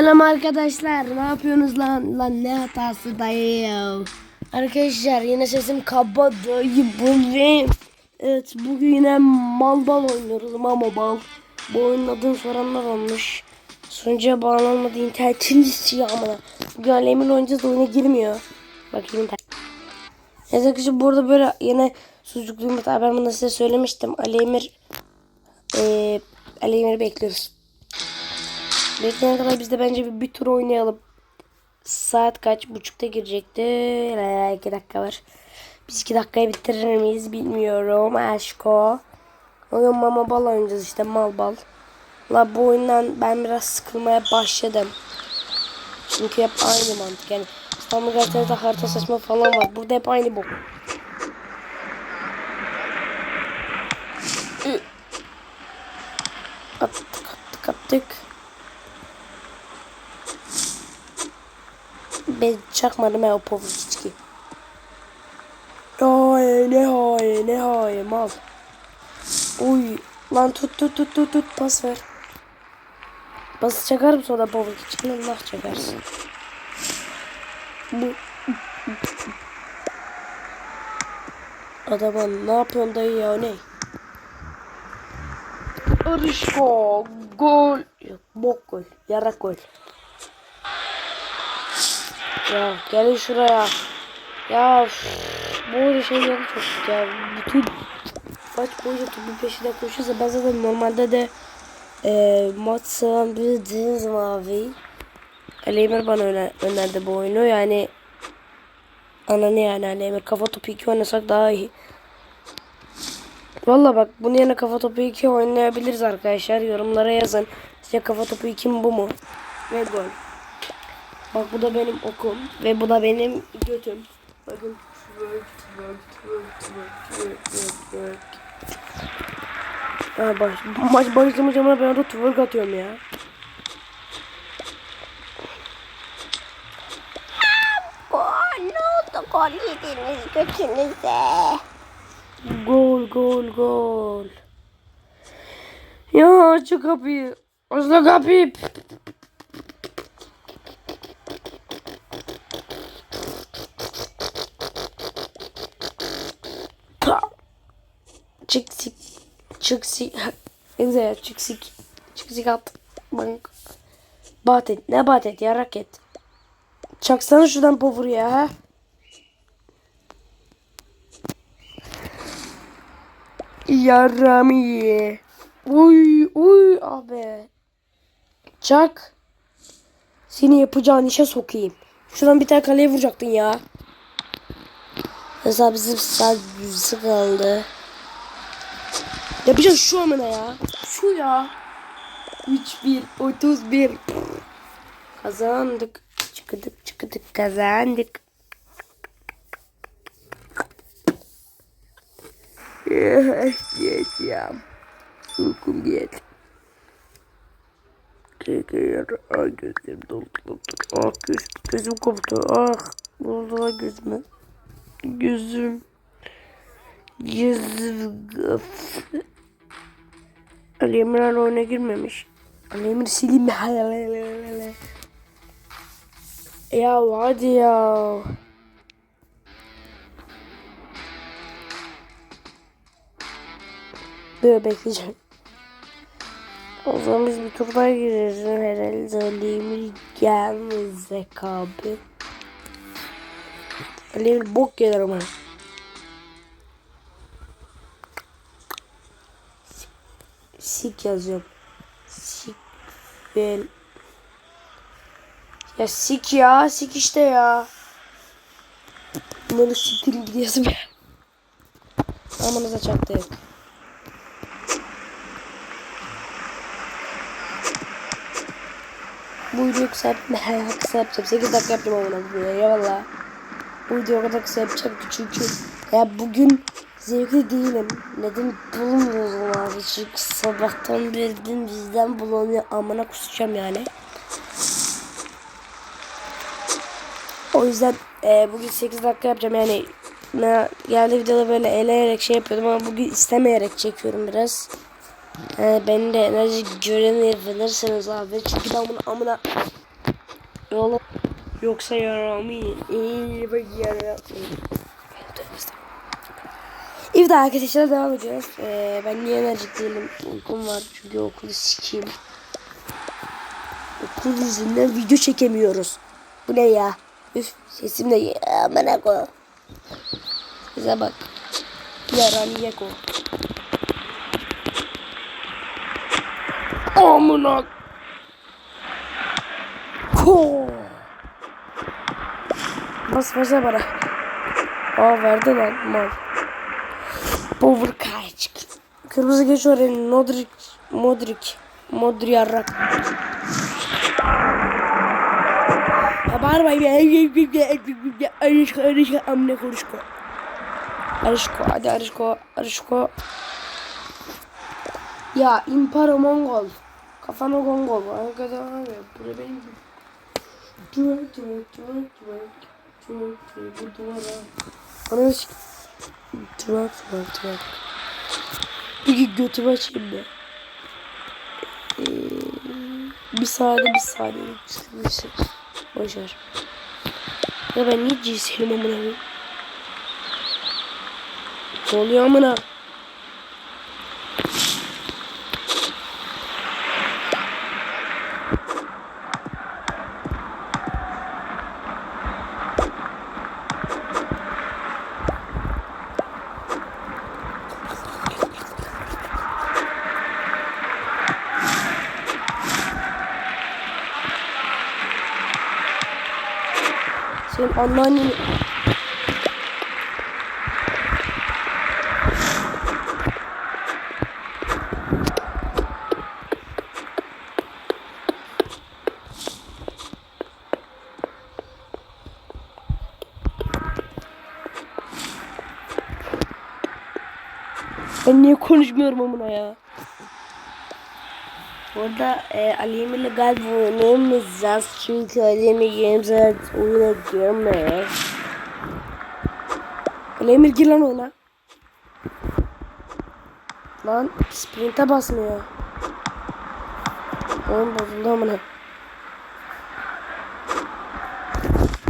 Selam arkadaşlar. Ne yapıyorsunuz lan? Lan ne hatası dayı ya. Arkadaşlar yine sesim kaba dayı bugün. Evet bugün yine mal bal oynuyoruz. Mama bal. Bu oyunun adını soranlar olmuş. Sunucuya bağlanmadı internetin istiyor ama. Bugün Alem'in oynayacağız oyuna girmiyor. Bakayım internet. Evet arkadaşlar burada böyle yine sucuklu yumurta ben bunu size söylemiştim. Ali Emir eee Ali Emir'i bekliyoruz. Bekleyene kadar biz de bence bir, bir tur oynayalım. Saat kaç buçukta girecekti? Ee, iki dakika var. Biz iki dakikayı bitirir miyiz bilmiyorum. Aşko. Oyun mama bal oynayacağız işte mal bal. La bu oyundan ben biraz sıkılmaya başladım. Çünkü hep aynı mantık yani. İstanbul Gazetesi'nde harita saçma falan var. Burada hep aynı bok. Attık attık attık. Ben çakmadım ya o povur içki. Hayır ne hayır ne hayır mal. Uy lan tut tut tut tut tut pas ver. Bası çakar da povur içki Allah çakarsın. Bu Adama ne yapıyorsun dayı ya ne? Arışko gol. Yok bok gol. Yarak gol. Ya gelin şuraya. Ya böyle şeyler çok ya. Bütün maç boyunca topun peşinde koşuyorsa ben zaten normalde de e, maç seven bildiğiniz mavi. Ali Emir bana öner, önerdi bu oyunu yani ananı yani Ali Emir kafa topu 2 oynasak daha iyi. Valla bak bunun yerine kafa topu 2 oynayabiliriz arkadaşlar. Yorumlara yazın. Sizce kafa topu 2 mi bu mu? Ve gol. Bak bu da benim okum ve bu da benim götüm. Bakın. Twerk, twerk, twerk, twerk, twerk, twerk, twerk. Ha baş, maç başlamayacağım ama ben orada twerk atıyorum ya. Gol ne oldu gol yediniz götünüze. Gol, gol, gol. Ya şu kapıyı. Aç şu kapıyı. Çık sik. Çık sik. Ne güzel ya çık sik. Çık sik at. Bank. Bat et. Ne bat et ya raket. Çaksana şuradan povur ya. ha. Yaram iyi. Uy uy abi. Çak. Seni yapacağın işe sokayım. Şuradan bir tane kaleye vuracaktın ya. Saat yüzü kaldı. Yapacağız şu amına ya. Şu ya. 3-1 31. Kazandık. Çıkıdık çıkıdık kazandık. Yiyeceğim. Uykum geldi. Tekrar ah gözlerim doldu doldu. Ah göz, gözüm koptu. Ah doldu gözüme. Gözüm. Gözüm. Of. Ali Emir hala oyuna girmemiş. Ali Emir sileyim mi? Ya hadi ya. Böyle bekleyeceğim. O zaman biz bir tur daha gireriz. Herhalde Ali Emir gelmeyecek abi. Ali Emir bok gelir ama. Sik yazıyorum. Sik vel. Ya sik ya. Sik işte ya. Bunları siktirin gidiyorsun ya. Amanıza çaktık. Bu videoyu kısa yapayım. kısa yapacağım. 8 dakika yaptım ama bu videoyu. Ya valla. Bu videoyu o kadar kısa yapacağım ki çünkü ya bugün zevkli değilim. Neden bulunmuyoruz abi? Çünkü sabahtan dün bizden bulanıyor. Amına kusacağım yani. O yüzden e, bugün 8 dakika yapacağım yani ne, geldi videoda böyle eleyerek şey yapıyordum ama bugün istemeyerek çekiyorum biraz. E, beni de enerji göreni verirseniz abi çünkü ben bunu amına Yola yoksa yaramayın. İyi bak yaramayın. Evet arkadaşlar devam ediyoruz. Ee, ben niye enerjik değilim? Uykum var çünkü okulu sikeyim. Okul yüzünden video çekemiyoruz. Bu ne ya? Üf sesim de amına koy. Bize bak. Yaran yeko. Amına ko. Bas basa bana. Aa verdi lan mal. Power kaç. Kırmızı geç oraya. Modric. Modric. Modric yarrak. Ya bağırma ya. Arışko arışko amne kuruşko. Arışko hadi Arışko. Arışko. Ya imparo mongol. Kafana gongol. Arkada abi. Burada benim Twerk twerk twerk twerk. Twerk twerk bu duvara. Ananı sik- Twerk twerk twerk. Bir götümü açayım da. Ee, bir saniye bir saniye. Saniye. Boşver. Ya ben niye cinselim amına koyayım? Ne oluyor amına? Senin anneannen... Ben niye konuşmuyorum amına ya? Burada e, Ali Emir'le galiba oynayamayacağız çünkü Ali Emir yarım saat oyuna girmiyor. Ali Emir gir lan oyuna. Lan sprint'e basmıyor. Oyun bozuldu amına.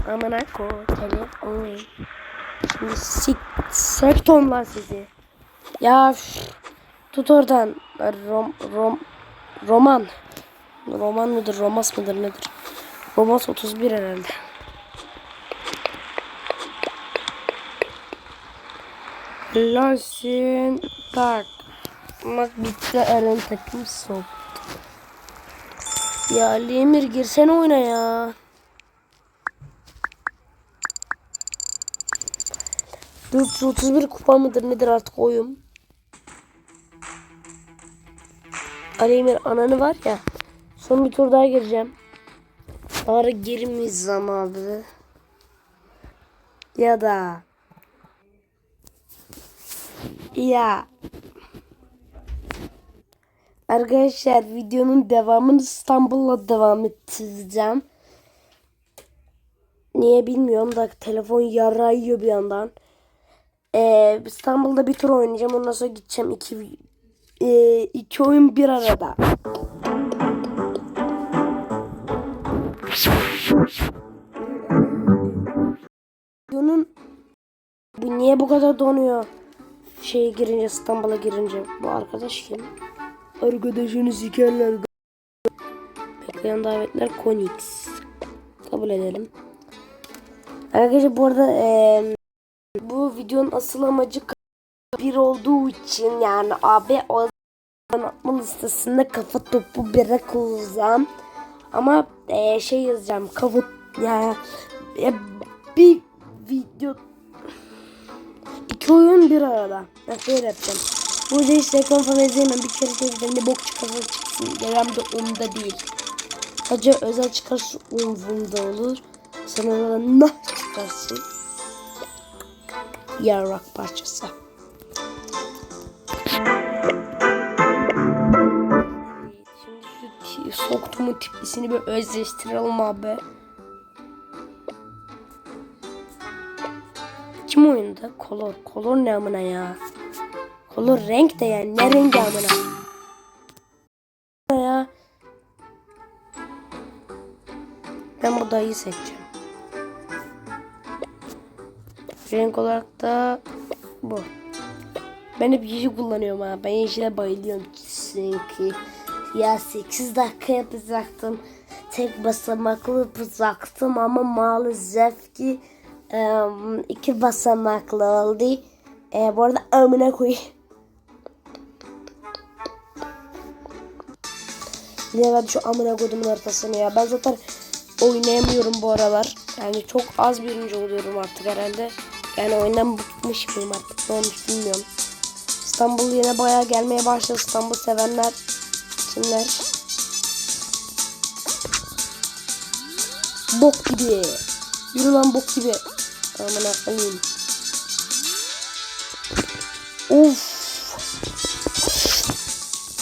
Amına ko telefon. Şimdi sik sekton lan sizi. Ya tut oradan. Rom, rom, roman. Roman mıdır, romas mıdır nedir? Romas 31 herhalde. Lasin tak. Maç bitti Eren takım sok. Ya Lemir girsene oyuna ya. Dört otuz bir kupa mıdır nedir artık oyun? Ali Emir ananı var ya. Son bir tur daha gireceğim. Ara girmeyeceğim abi. Ya da. Ya. Arkadaşlar videonun devamını İstanbul'la devam ettireceğim. Niye bilmiyorum da telefon yara yiyor bir yandan. Ee, İstanbul'da bir tur oynayacağım. Ondan sonra gideceğim. iki, e, iki oyun bir arada. Videonun bu niye bu kadar donuyor? Şeye girince İstanbul'a girince. Bu arkadaş kim? Arkadaşını sikerler. Bekleyen davetler Konix. Kabul edelim. Arkadaşlar bu arada eee bu videonun asıl amacı bir olduğu için yani abi o atma listesinde kafa topu bire koyacağım. Ama eee, şey yazacağım kafa yani e, bir video iki oyun bir arada. Nasıl yapacağım? Burada hiç reklam falan izleyemem. Bir kere gözden ne bok çıkarsa çıksın. Yaram da umda değil. Sadece özel çıkarsa umvumda olur. Sana da nah çıkarsın. Yarrak parçası. Soktuğumun tiplisini bir özleştirelim abi. Kim oyunda? Kolor. Kolor ne amına ya? Kolor renk de yani. Ne rengi amına? Ya. Ben bu dayıyı seçeceğim. Renk olarak da bu. Ben hep yeşil kullanıyorum ha. Ben yeşile bayılıyorum çünkü. Ya 8 dakika yapacaktım. Tek basamaklı yapacaktım ama maalesef ki em, iki basamaklı oldu. E, bu arada amına koyayım. De ben şu amına kodumun ortasını ya. Ben zaten oynayamıyorum bu aralar. Yani çok az birinci oluyorum artık herhalde. Yani oyundan bıkmış mıyım artık ne olmuş bilmiyorum. İstanbul yine bayağı gelmeye başladı. İstanbul sevenler kimler? Bok gibi. Yürü lan bok gibi. Aman koyayım. Of.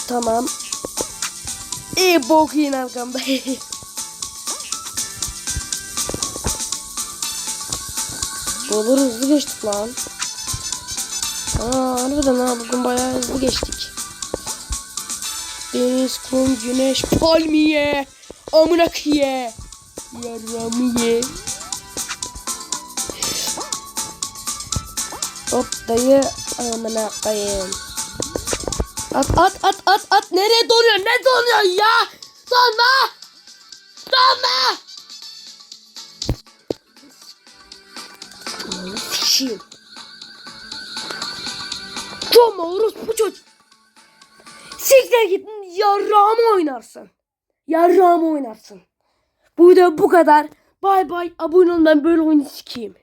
Tamam. İyi bok yine arkamda. Olur hızlı geçtik lan. Aa, harbiden ha bugün bayağı hızlı geçtik. Deniz, kum, güneş, palmiye, amına kiye, yaramı ye. Hop dayı amına koyayım. At at at at at nereye donuyor ne donuyor ya? Donma! Yarrağımı oynarsın. Yarrağımı oynarsın. Bu video bu kadar. Bay bay abone olun ben böyle oyunu sikeyim.